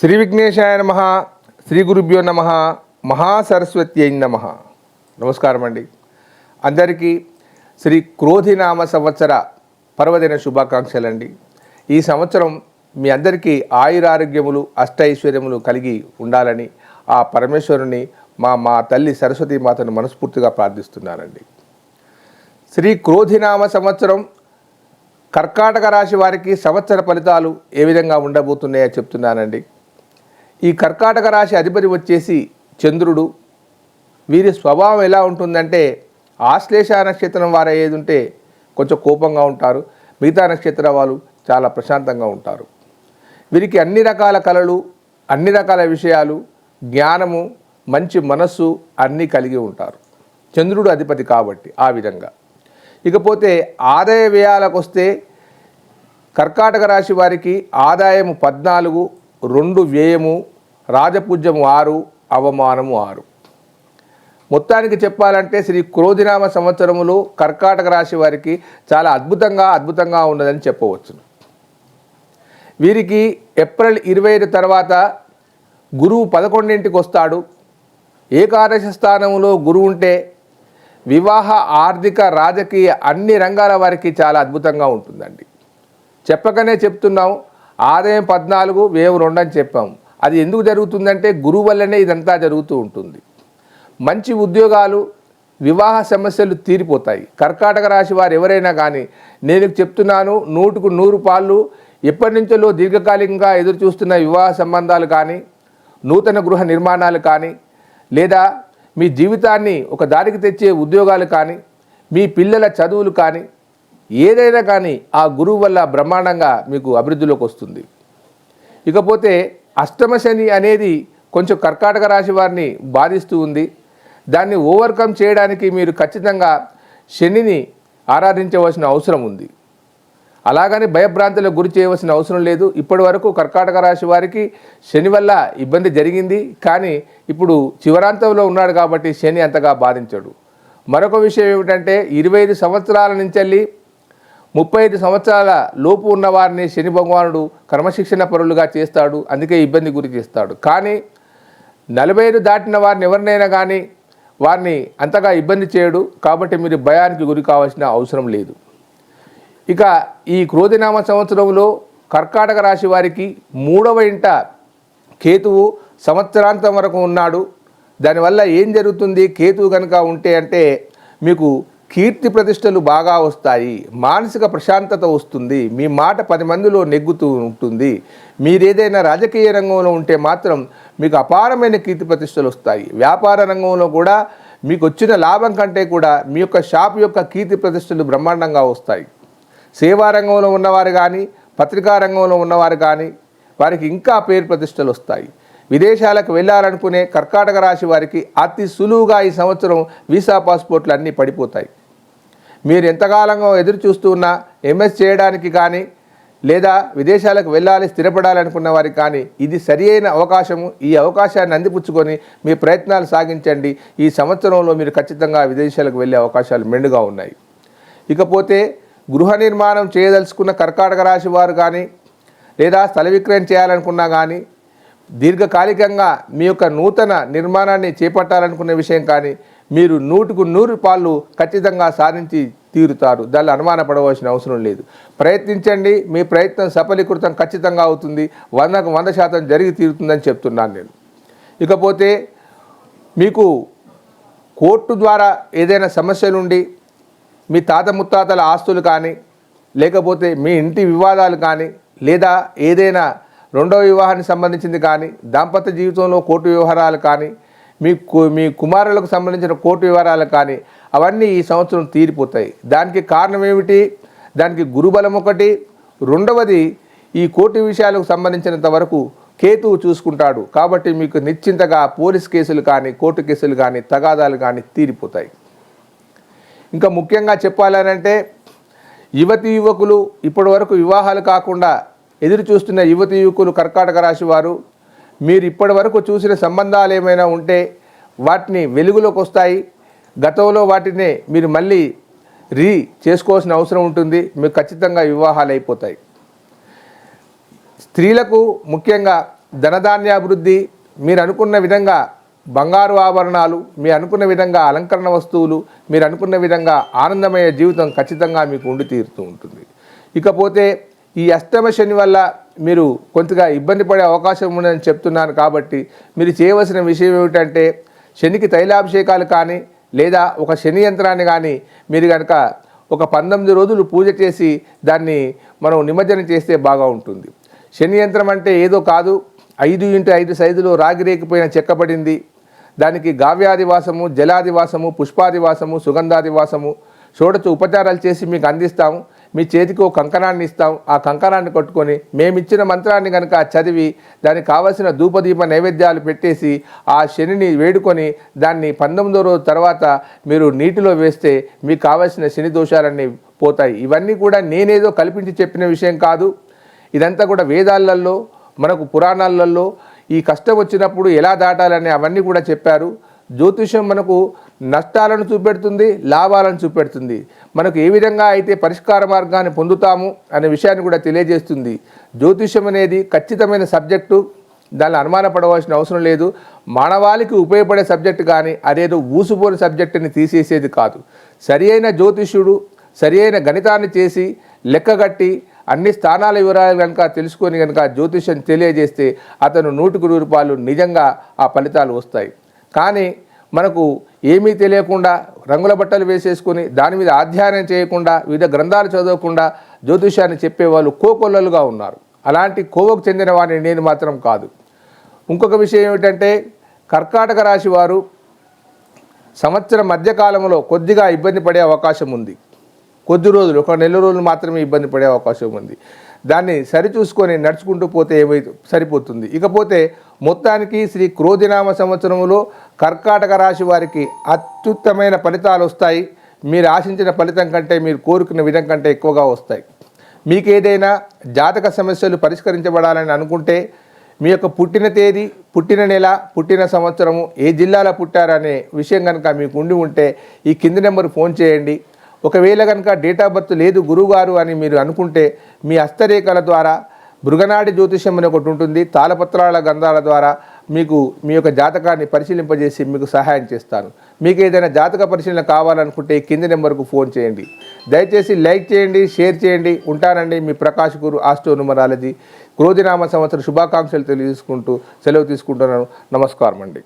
శ్రీ విఘ్నేశాయ నమ శ్రీ గురుభ్యో నమ మహాసరస్వతి అయిన నమ. నమస్కారం అండి. అందరికీ శ్రీ క్రోధినామ సంవత్సర పర్వదిన శుభాకాంక్షలండి. ఈ సంవత్సరం మీ అందరికీ ఆయురారోగ్యములు అష్టైశ్వర్యములు కలిగి ఉండాలని ఆ పరమేశ్వరుని మా మా తల్లి సరస్వతి మాతను మనస్ఫూర్తిగా ప్రార్థిస్తున్నానండి. శ్రీ క్రోధినామ సంవత్సరం కర్కాటక రాశి వారికి సంవత్సర ఫలితాలు ఏ విధంగా ఉండబోతున్నాయో చెప్తున్నానండి. ఈ కర్కాటక రాశి అధిపతి వచ్చేసి చంద్రుడు. వీరి స్వభావం ఎలా ఉంటుందంటే ఆశ్లేష నక్షత్రం వారు ఏది ఉంటే కొంచెం కోపంగా ఉంటారు. మిగతా నక్షత్ర వాళ్ళు చాలా ప్రశాంతంగా ఉంటారు. వీరికి అన్ని రకాల కళలు అన్ని రకాల విషయాలు జ్ఞానము మంచి మనస్సు అన్నీ కలిగి ఉంటారు. చంద్రుడు అధిపతి కాబట్టి ఆ విధంగా. ఇకపోతే ఆదాయ వ్యయాలకు వస్తే కర్కాటక రాశి వారికి ఆదాయము పద్నాలుగు రెండు వ్యయము రాజపూజ్యము ఆరు అవమానము ఆరు. మొత్తానికి చెప్పాలంటే శ్రీ క్రోధినామ సంవత్సరములో కర్కాటక రాశి వారికి చాలా అద్భుతంగా అద్భుతంగా ఉన్నదని చెప్పవచ్చు వీరికి ఏప్రిల్ ఇరవై ఐదు తర్వాత గురువు పదకొండింటికి వస్తాడు. ఏకాదశ స్థానంలో గురువు ఉంటే వివాహ ఆర్థిక రాజకీయ అన్ని రంగాల వారికి చాలా అద్భుతంగా ఉంటుందండి. చెప్పకనే చెప్తున్నాం ఆదాయం పద్నాలుగు వేవ్ రెండు అని చెప్పాం అది ఎందుకు జరుగుతుందంటే గురువు వల్లనే ఇదంతా జరుగుతూ ఉంటుంది. మంచి ఉద్యోగాలు వివాహ సమస్యలు తీరిపోతాయి. కర్కాటక రాశి వారు ఎవరైనా కానీ నేను చెప్తున్నాను నూటుకు నూరు పాళ్ళు ఎప్పటి నుంచో దీర్ఘకాలికంగా ఎదురు చూస్తున్న వివాహ సంబంధాలు కానీ నూతన గృహ నిర్మాణాలు కానీ లేదా మీ జీవితాన్ని ఒక దారికి తెచ్చే ఉద్యోగాలు కానీ మీ పిల్లల చదువులు కానీ ఏదైనా కానీ ఆ గురువు వల్ల బ్రహ్మాండంగా మీకు అభివృద్ధిలోకి వస్తుంది. ఇకపోతే అష్టమ శని అనేది కొంచెం కర్కాటక రాశి వారిని బాధిస్తూ ఉంది. దాన్ని ఓవర్కమ్ చేయడానికి మీరు ఖచ్చితంగా శనిని ఆరాధించవలసిన అవసరం ఉంది. అలాగని భయభ్రాంతులకు గురి చేయవలసిన అవసరం లేదు. ఇప్పటి వరకు కర్కాటక రాశి వారికి శని వల్ల ఇబ్బంది జరిగింది. కానీ ఇప్పుడు చివరాంతంలో ఉన్నాడు కాబట్టి శని అంతగా బాధించడు. మరొక విషయం ఏమిటంటే ఇరవై ఐదు సంవత్సరాల నుంచి వెళ్ళి ముప్పై ఐదు సంవత్సరాల లోపు ఉన్నవారిని శని భగవానుడు క్రమశిక్షణ పరులుగా చేస్తాడు అందుకే ఇబ్బంది గురి చేస్తాడు. కానీ నలభై ఐదు దాటిన వారిని ఎవరినైనా కానీ వారిని అంతగా ఇబ్బంది చేయడు కాబట్టి మీరు భయానికి గురి కావాల్సిన అవసరం లేదు. ఇక ఈ క్రోధినామ సంవత్సరంలో కర్కాటక రాశి వారికి మూడవ ఇంట కేతువు సంవత్సరాంతం వరకు ఉన్నాడు. దానివల్ల ఏం జరుగుతుంది? కేతువు కనుక ఉంటే అంటే మీకు కీర్తి ప్రతిష్టలు బాగా వస్తాయి మానసిక ప్రశాంతత వస్తుంది మీ మాట పది మందిలో నెగ్గుతూ ఉంటుంది. మీరు ఏదైనా రాజకీయ రంగంలో ఉంటే మాత్రం మీకు అపారమైన కీర్తి ప్రతిష్టలు వస్తాయి. వ్యాపార రంగంలో కూడా మీకు వచ్చిన లాభం కంటే కూడా మీ యొక్క షాప్ యొక్క కీర్తి ప్రతిష్టలు బ్రహ్మాండంగా వస్తాయి. సేవా రంగంలో ఉన్నవారు కానీ పత్రికా రంగంలో ఉన్నవారు కానీ వారికి ఇంకా పేరు ప్రతిష్టలు వస్తాయి. విదేశాలకు వెళ్ళాలనుకునే కర్కాటక రాశి వారికి అతి సులువుగా ఈ సంవత్సరం వీసా పాస్పోర్ట్లు అన్నీ పడిపోతాయి. మీరు ఎంతకాలంగా ఎదురు చూస్తూ ఉన్నా ఎంఎస్ చేయడానికి కానీ లేదా విదేశాలకు వెళ్ళాలి స్థిరపడాలనుకున్న వారికి కానీ ఇది సరి అయిన అవకాశము. ఈ అవకాశాన్ని అందిపుచ్చుకొని మీ ప్రయత్నాలు సాగించండి. ఈ సంవత్సరంలో మీరు ఖచ్చితంగా విదేశాలకు వెళ్ళే అవకాశాలు మెండుగా ఉన్నాయి. ఇకపోతే గృహ నిర్మాణం చేయదలుచుకున్న కర్కాటక రాశి వారు కానీ లేదా స్థల విక్రయం చేయాలనుకున్నా కానీ దీర్ఘకాలికంగా మీ యొక్క నూతన నిర్మాణాన్ని చేపట్టాలనుకునే విషయం కానీ మీరు నూటుకు నూరు పాళ్ళు ఖచ్చితంగా సాధించి తీరుతారు. దాన్ని అనుమానపడవలసిన అవసరం లేదు. ప్రయత్నించండి. మీ ప్రయత్నం సఫలీకృతం ఖచ్చితంగా అవుతుంది. వందకు వంద శాతం జరిగి తీరుతుందని చెప్తున్నాను నేను. ఇకపోతే మీకు కోర్టు ద్వారా ఏదైనా సమస్యలుండి మీ తాత ముత్తాతల ఆస్తులు కానీ లేకపోతే మీ ఇంటి వివాదాలు కానీ లేదా ఏదైనా రెండవ వివాహానికి సంబంధించింది కానీ దాంపత్య జీవితంలో కోర్టు వ్యవహారాలు కానీ మీ మీ కుమారులకు సంబంధించిన కోర్టు వివరాలు కానీ అవన్నీ ఈ సంవత్సరం తీరిపోతాయి. దానికి కారణం ఏమిటి? దానికి గురుబలం ఒకటి. రెండవది ఈ కోర్టు విషయాలకు సంబంధించినంత వరకు కేతువు చూసుకుంటాడు. కాబట్టి మీకు నిశ్చింతగా పోలీస్ కేసులు కానీ కోర్టు కేసులు కానీ తగాదాలు కానీ తీరిపోతాయి. ఇంకా ముఖ్యంగా చెప్పాలనంటే యువతి యువకులు ఇప్పటి వరకు వివాహాలు కాకుండా ఎదురు చూస్తున్న యువతి యువకులు కర్కాటక రాశి వారు మీరు ఇప్పటి వరకు చూసిన సంబంధాలు ఏమైనా ఉంటే వాటిని వెలుగులోకి వస్తాయి. గతంలో వాటిని మీరు మళ్ళీ రీ చేసుకోవాల్సిన అవసరం ఉంటుంది. మీకు ఖచ్చితంగా వివాహాలు అయిపోతాయి. స్త్రీలకు ముఖ్యంగా ధనధాన్యాభివృద్ధి మీరు అనుకున్న విధంగా బంగారు ఆభరణాలు మీరు అనుకున్న విధంగా అలంకరణ వస్తువులు మీరు అనుకున్న విధంగా ఆనందమయ జీవితం ఖచ్చితంగా మీకు ఉండి తీరుతూ ఉంటుంది. ఇకపోతే ఈ అష్టమ శని వల్ల మీరు కొంతగా ఇబ్బంది పడే అవకాశం ఉందని చెప్తున్నాను కాబట్టి మీరు చేయవలసిన విషయం ఏమిటంటే శనికి తైలాభిషేకాలు కానీ లేదా ఒక శని యంత్రాన్ని కానీ మీరు కనుక ఒక పంతొమ్మిది రోజులు పూజ చేసి దాన్ని మనం నిమజ్జనం చేస్తే బాగా ఉంటుంది. శని యంత్రం అంటే ఏదో కాదు. ఐదు ఇంటూ ఐదు సైజులో రాగిరేకిపోయిన చెక్కబడింది దానికి గావ్యాదివాసము జలాదివాసము పుష్పాదివాసము సుగంధాదివాసము షోడచ ఉపచారాలు చేసి మీకు అందిస్తాము. మీ చేతికి ఒక కంకణాన్ని ఇస్తాం. ఆ కంకణాన్ని కట్టుకొని మేమిచ్చిన మంత్రాన్ని కనుక చదివి దానికి కావలసిన ధూపదీప నైవేద్యాలు పెట్టేసి ఆ శనిని వేడుకొని దాన్ని పంతొమ్మిదో రోజు తర్వాత మీరు నీటిలో వేస్తే మీకు కావలసిన శని దోషాలన్నీ పోతాయి. ఇవన్నీ కూడా నేనేదో కల్పించి చెప్పిన విషయం కాదు. ఇదంతా కూడా వేదాలలో మనకు పురాణాలలో ఈ కష్టం వచ్చినప్పుడు ఎలా దాటాలని అవన్నీ కూడా చెప్పారు. జ్యోతిషం మనకు నష్టాలను చూపెడుతుంది లాభాలను చూపెడుతుంది. మనకు ఏ విధంగా అయితే పరిష్కార మార్గాన్ని పొందుతాము అనే విషయాన్ని కూడా తెలియజేస్తుంది. జ్యోతిష్యం అనేది ఖచ్చితమైన సబ్జెక్టు దానిలో అనుమానపడవలసిన అవసరం లేదు. మానవాళికి ఉపయోగపడే సబ్జెక్టు కానీ అదేదో ఊసుపోని సబ్జెక్టుని తీసేసేది కాదు. సరి అయిన జ్యోతిష్యుడు సరి అయిన గణితాన్ని చేసి లెక్కగట్టి అన్ని స్థానాల వివరాలు కనుక తెలుసుకొని కనుక జ్యోతిష్యం తెలియజేస్తే అతను నూటికి రూపాయలు నిజంగా ఆ ఫలితాలు వస్తాయి. కానీ మనకు ఏమీ తెలియకుండా రంగుల బట్టలు వేసేసుకొని దాని మీద అధ్యయనం చేయకుండా వివిధ గ్రంథాలు చదవకుండా జ్యోతిష్యాన్ని చెప్పేవాళ్ళు కోకొల్లలుగా ఉన్నారు. అలాంటి కోవకు చెందిన వారిని నేను మాత్రం కాదు. ఇంకొక విషయం ఏమిటంటే కర్కాటక రాశి వారు సంవత్సరం మధ్యకాలంలో కొద్దిగా ఇబ్బంది పడే అవకాశం ఉంది. కొద్ది రోజులు ఒక నెల రోజులు మాత్రమే ఇబ్బంది పడే అవకాశం ఉంది. దాన్ని సరిచూసుకొని నడుచుకుంటూ పోతే ఏమై సరిపోతుంది. ఇకపోతే మొత్తానికి శ్రీ క్రోధినామ సంవత్సరంలో కర్కాటక రాశి వారికి అత్యుత్తమైన ఫలితాలు వస్తాయి. మీరు ఆశించిన ఫలితం కంటే మీరు కోరుకున్న విధం కంటే ఎక్కువగా వస్తాయి. మీకు ఏదైనా జాతక సమస్యలు పరిష్కరించబడాలని అనుకుంటే మీ యొక్క పుట్టిన తేదీ పుట్టిన నెల పుట్టిన సంవత్సరము ఏ జిల్లాలో పుట్టారనే విషయం కనుక మీకు ఉండి ఉంటే ఈ కింది నెంబర్ ఫోన్ చేయండి. ఒకవేళ కనుక డేట్ ఆఫ్ బర్త్ లేదు గురువుగారు అని మీరు అనుకుంటే మీ హస్తరేఖల ద్వారా మృగనాడి జ్యోతిష్యం అని ఒకటి ఉంటుంది. తాళపత్రాల గంధాల ద్వారా మీకు మీ యొక్క జాతకాన్ని పరిశీలింపజేసి మీకు సహాయం చేస్తాను. మీకు ఏదైనా జాతక పరిశీలన కావాలనుకుంటే కింది నెంబర్కు ఫోన్ చేయండి. దయచేసి లైక్ చేయండి షేర్ చేయండి. ఉంటానండి మీ ప్రకాష్ గురు ఆస్ట్రో న్యూమరాలజీ. క్రోధినామ సంవత్సర శుభాకాంక్షలు తెలియజేసుకుంటూ సెలవు తీసుకుంటున్నాను. నమస్కారం అండి